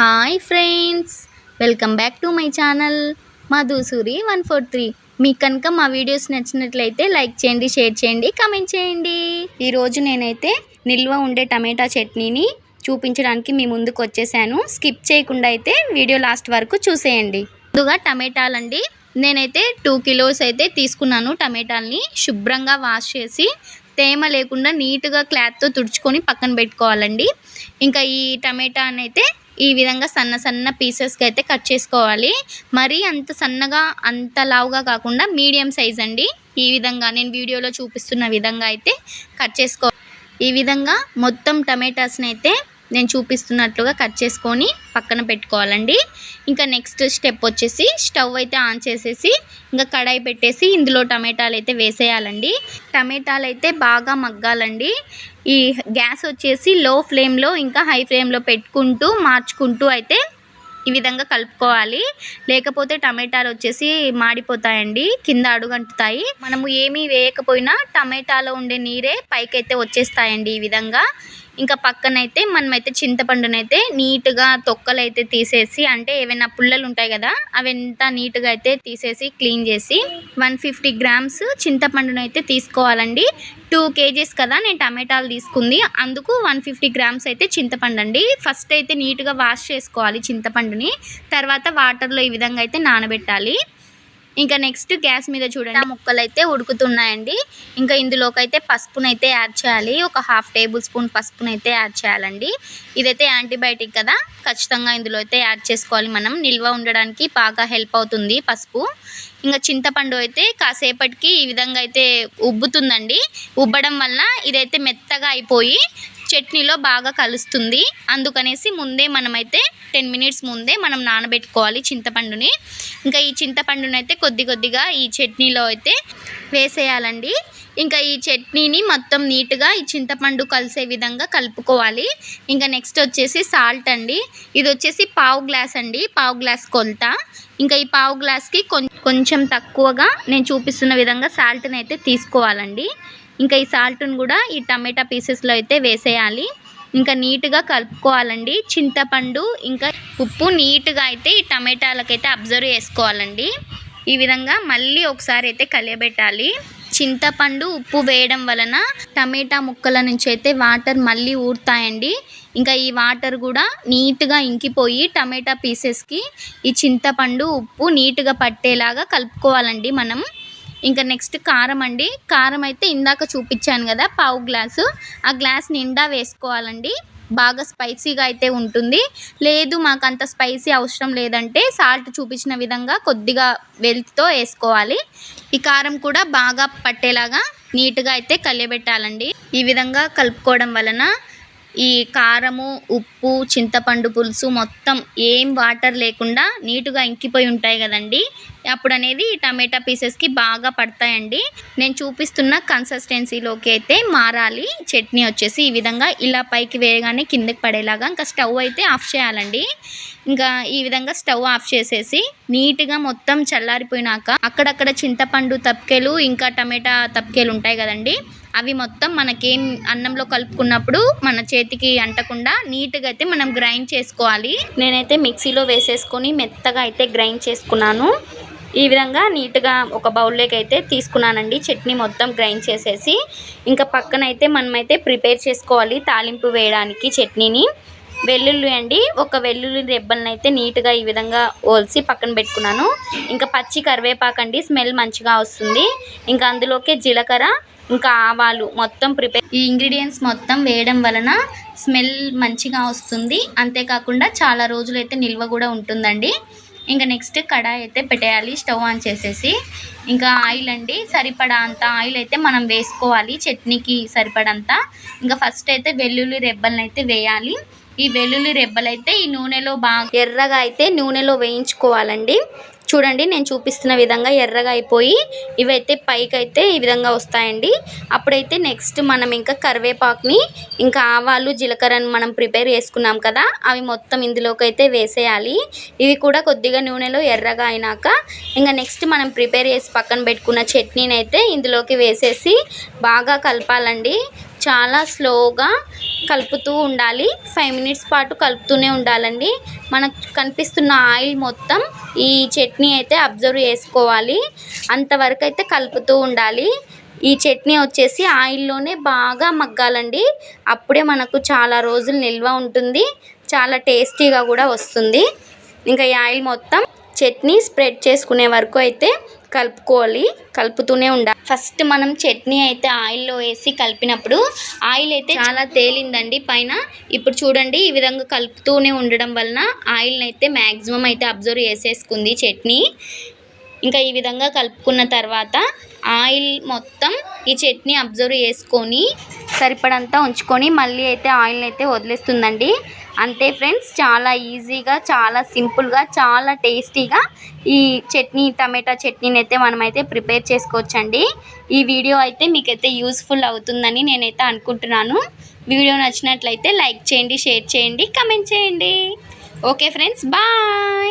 Hi friends welcome back to my channel Madhusuri one four three మీకు కనుక మా videos నచ్చినట్లయితే లైక్ చేయండి షేర్ చేయండి కామెంట్ చేయండి. ఈరోజు నేనైతే నిల్వ ఉండే టమాటా చట్నీని చూపించడానికి మీ ముందుకు వచ్చేసాను. స్కిప్ చేయకుండా అయితే వీడియో లాస్ట్ వరకు చూసేయండి. ముందుగా టమాటాలండి. నేనైతే టూ కిలోస్ అయితే తీసుకున్నాను టమాటాలని. శుభ్రంగా వాష్ చేసి తేమ లేకుండా నీట్గా క్లాత్తో తుడుచుకొని పక్కన పెట్టుకోవాలండి. ఇంకా ఈ టమాటానైతే ఈ విధంగా సన్న సన్న పీసెస్కి అయితే కట్ చేసుకోవాలి. మరీ అంత సన్నగా అంత లావుగా కాకుండా మీడియం సైజ్ అండి. ఈ విధంగా నేను వీడియోలో చూపిస్తున్న విధంగా అయితే కట్ చేసుకో ఈ విధంగా మొత్తం టమాటాస్ని అయితే నేను చూపిస్తున్నట్లుగా కట్ చేసుకొని పక్కన పెట్టుకోవాలండి. ఇంకా నెక్స్ట్ స్టెప్ వచ్చేసి స్టవ్ అయితే ఆన్ చేసేసి ఇంకా కడాయి పెట్టేసి ఇందులో టమాటాలు అయితే వేసేయాలండి. టమాటాలు అయితే బాగా మగ్గాలండి. ఈ గ్యాస్ వచ్చేసి లో ఫ్లేమ్లో ఇంకా హై ఫ్లేమ్లో పెట్టుకుంటూ మార్చుకుంటూ అయితే ఈ విధంగా కలుపుకోవాలి. లేకపోతే టమాటాలు వచ్చేసి మాడిపోతాయండి కింద అడుగంటుతాయి. మనము ఏమీ వేయకపోయినా టమాటాలో ఉండే నీరే పైకైతే వచ్చేస్తాయండి ఈ విధంగా. ఇంకా పక్కనైతే మనమైతే చింతపండునైతే నీట్గా తొక్కలు అయితే తీసేసి అంటే ఏవైనా పుల్లలు ఉంటాయి కదా అవి ఎంత నీట్గా అయితే తీసేసి క్లీన్ చేసి వన్ ఫిఫ్టీ గ్రామ్స్ చింతపండునైతే తీసుకోవాలండి. టూ కేజీస్ కదా నేను టమాటాలు తీసుకుంది అందుకు వన్ ఫిఫ్టీ గ్రామ్స్ అయితే చింతపండు అండి ఫస్ట్ అయితే నీట్గా వాష్ చేసుకోవాలి చింతపండుని తర్వాత వాటర్లో ఈ విధంగా అయితే నానబెట్టాలి. ఇంకా నెక్స్ట్ గ్యాస్ మీద చూడండి. ముక్కలు అయితే ఉడుకుతున్నాయండి. ఇంకా ఇందులోకైతే అయితే పసుపునైతే యాడ్ చేయాలి. ఒక హాఫ్ టేబుల్ స్పూన్ పసుపునైతే యాడ్ చేయాలండి. ఇదైతే యాంటీబయాటిక్ కదా. ఖచ్చితంగా ఇందులో అయితే యాడ్ చేసుకోవాలి మనం. నిల్వ ఉండడానికి బాగా హెల్ప్ అవుతుంది పసుపు. ఇంకా చింతపండు అయితే కాసేపటికి ఈ విధంగా అయితే ఉబ్బుతుందండి. ఉబ్బడం వల్ల ఇదైతే మెత్తగా అయిపోయి చట్నీలో బాగా కలుస్తుంది. అందుకనేసి ముందే మనమైతే టెన్ మినిట్స్ ముందే మనం నానబెట్టుకోవాలి చింతపండుని. ఇంకా ఈ చింతపండుని అయితే కొద్ది కొద్దిగా ఈ చట్నీలో అయితే వేసేయాలండి. ఇంకా ఈ చట్నీని మొత్తం నీట్గా ఈ చింతపండు కలిసే విధంగా కలుపుకోవాలి. ఇంకా నెక్స్ట్ వచ్చేసి సాల్ట్ అండి. ఇది వచ్చేసి పావు గ్లాస్ అండి. పావు గ్లాస్ కొలత. ఇంకా ఈ పావు గ్లాస్కి కొంచెం తక్కువగా నేను చూపిస్తున్న విధంగా సాల్ట్ని అయితే తీసుకోవాలండి. ఇంకా ఈ సాల్ట్ను కూడా ఈ టమాటా పీసెస్లో అయితే వేసేయాలి. ఇంకా నీట్గా కలుపుకోవాలండి. చింతపండు ఇంకా ఉప్పు నీట్గా అయితే ఈ టమాటాలకైతే అబ్జర్వ్ చేసుకోవాలండి. ఈ విధంగా మళ్ళీ ఒకసారి అయితే కలియబెట్టాలి. చింతపండు ఉప్పు వేయడం వలన టమాటా ముక్కల నుంచి అయితే వాటర్ మళ్ళీ ఊరుతాయండి. ఇంకా ఈ వాటర్ కూడా నీట్గా ఇంకిపోయి టమాటా పీసెస్కి ఈ చింతపండు ఉప్పు నీట్గా పట్టేలాగా కలుపుకోవాలండి మనం. ఇంకా నెక్స్ట్ కారం అండి. కారం అయితే ఇందాక చూపించాను కదా పావు గ్లాసు. ఆ గ్లాస్ నిండా వేసుకోవాలండి. బాగా స్పైసీగా అయితే ఉంటుంది. లేదు మాకు అంత స్పైసీ అవసరం లేదంటే సాల్ట్ చూపించిన విధంగా కొద్దిగా వెల్త్తో వేసుకోవాలి. ఈ కారం కూడా బాగా పట్టేలాగా నీట్గా అయితే కలియబెట్టాలండి. ఈ విధంగా కలుపుకోవడం వలన ఈ కారము ఉప్పు చింతపండు పులుసు మొత్తం ఏం వాటర్ లేకుండా నీటుగా ఇంకిపోయి ఉంటాయి కదండి. అప్పుడు అనేది టమాటా పీసెస్కి బాగా పడతాయండి. నేను చూపిస్తున్న కన్సిస్టెన్సీలోకి అయితే మారాలి. చట్నీ వచ్చేసి ఈ విధంగా ఇలా పైకి వేయగానే కిందకి పడేలాగా ఇంకా స్టవ్ అయితే ఆఫ్ చేయాలండి. ఇంకా ఈ విధంగా స్టవ్ ఆఫ్ చేసేసి నీట్గా మొత్తం చల్లారిపోయినాక అక్కడక్కడ చింతపండు తప్కెలు ఇంకా టమాటా తప్కెలు ఉంటాయి కదండి. అవి మొత్తం మనకేం అన్నంలో కలుపుకున్నప్పుడు మన చేతికి అంటకుండా నీట్గా అయితే మనం గ్రైండ్ చేసుకోవాలి. నేనైతే మిక్సీలో వేసేసుకొని మెత్తగా అయితే గ్రైండ్ చేసుకున్నాను. ఈ విధంగా నీట్గా ఒక బౌల్లోకి అయితే తీసుకున్నానండి. చట్నీ మొత్తం గ్రైండ్ చేసేసి ఇంకా పక్కన అయితే మనమైతే ప్రిపేర్ చేసుకోవాలి తాలింపు వేయడానికి చట్నీని. వెల్లుల్లి అండి. ఒక వెల్లుల్లి రెబ్బలను అయితే నీట్గా ఈ విధంగా ఓల్సి పక్కన పెట్టుకున్నాను. ఇంకా పచ్చి కరివేపాకు అండి స్మెల్ మంచిగా వస్తుంది. ఇంకా అందులోకే జీలకర్ర ఇంకా ఆవాలు మొత్తం ప్రిపేర్ ఈ ఇంగ్రీడియంట్స్ మొత్తం వేయడం వలన స్మెల్ మంచిగా వస్తుంది. అంతేకాకుండా చాలా రోజులైతే నిల్వ కూడా ఉంటుందండి. ఇంకా నెక్స్ట్ కడాయి అయితే పెట్టేయాలి స్టవ్ ఆన్ చేసేసి. ఇంకా ఆయిల్ అండి సరిపడా అంత ఆయిల్ అయితే మనం వేసుకోవాలి చట్నీకి సరిపడంత. ఇంకా ఫస్ట్ అయితే వెల్లుల్లి రెబ్బలను అయితే వేయాలి. ఈ వెల్లుల్లి రెబ్బలైతే ఈ నూనెలో బాగా ఎర్రగా అయితే నూనెలో వేయించుకోవాలండి. చూడండి నేను చూపిస్తున్న విధంగా ఎర్రగా అయిపోయి ఇవైతే పైకి అయితే ఈ విధంగా వస్తాయండి. అప్పుడైతే నెక్స్ట్ మనం ఇంకా కరివేపాకుని ఇంకా ఆవాలు జీలకర్రని మనం ప్రిపేర్ చేసుకున్నాం కదా అవి మొత్తం ఇందులోకి అయితే వేసేయాలి. ఇవి కూడా కొద్దిగా నూనెలో ఎర్రగా అయినాక ఇంకా నెక్స్ట్ మనం ప్రిపేర్ చేసి పక్కన పెట్టుకున్న చట్నీని అయితే ఇందులోకి వేసేసి బాగా కలపాలండి. చాలా స్లోగా కలుపుతూ ఉండాలి. ఫైవ్ మినిట్స్ పాటు కలుపుతూనే ఉండాలండి. మనకు కనిపిస్తున్న ఆయిల్ మొత్తం ఈ చట్నీ అయితే అబ్జర్వ్ చేసుకోవాలి. అంతవరకు అయితే కలుపుతూ ఉండాలి. ఈ చట్నీ వచ్చేసి ఆయిల్లోనే బాగా మగ్గాలండి. అప్పుడే మనకు చాలా రోజులు నిల్వ ఉంటుంది. చాలా టేస్టీగా కూడా వస్తుంది. ఇంకా ఈ ఆయిల్ మొత్తం చట్నీ స్ప్రెడ్ చేసుకునే వరకు అయితే కలుపుకోవాలి కలుపుతూనే ఉండాలి. ఫస్ట్ మనం చట్నీ అయితే ఆయిల్లో వేసి కలిపినప్పుడు ఆయిల్ అయితే చాలా తేలిందండి. పైన ఇప్పుడు చూడండి ఈ విధంగా కలుపుతూనే ఉండడం వలన ఆయిల్ని అయితే మ్యాక్సిమం అయితే అబ్జర్వ్ చేసేసుకుంది చట్నీ. ఇంకా ఈ విధంగా కలుపుకున్న తర్వాత ఆయిల్ మొత్తం ఈ చట్నీ అబ్జర్వ్ చేసుకొని సరిపడంతా ఉంచుకొని మళ్ళీ అయితే ఆయిల్ని అయితే వదిలేస్తుందండి. అంతే ఫ్రెండ్స్ చాలా ఈజీగా చాలా సింపుల్గా చాలా టేస్టీగా ఈ చట్నీ టమాటా చట్నీని అయితే మనమైతే ప్రిపేర్ చేసుకోవచ్చండి. ఈ వీడియో అయితే మీకైతే యూస్ఫుల్ అవుతుందని నేనైతే అనుకుంటున్నాను. వీడియో నచ్చినట్లయితే లైక్ చేయండి షేర్ చేయండి కమెంట్ చేయండి. Okay friends bye!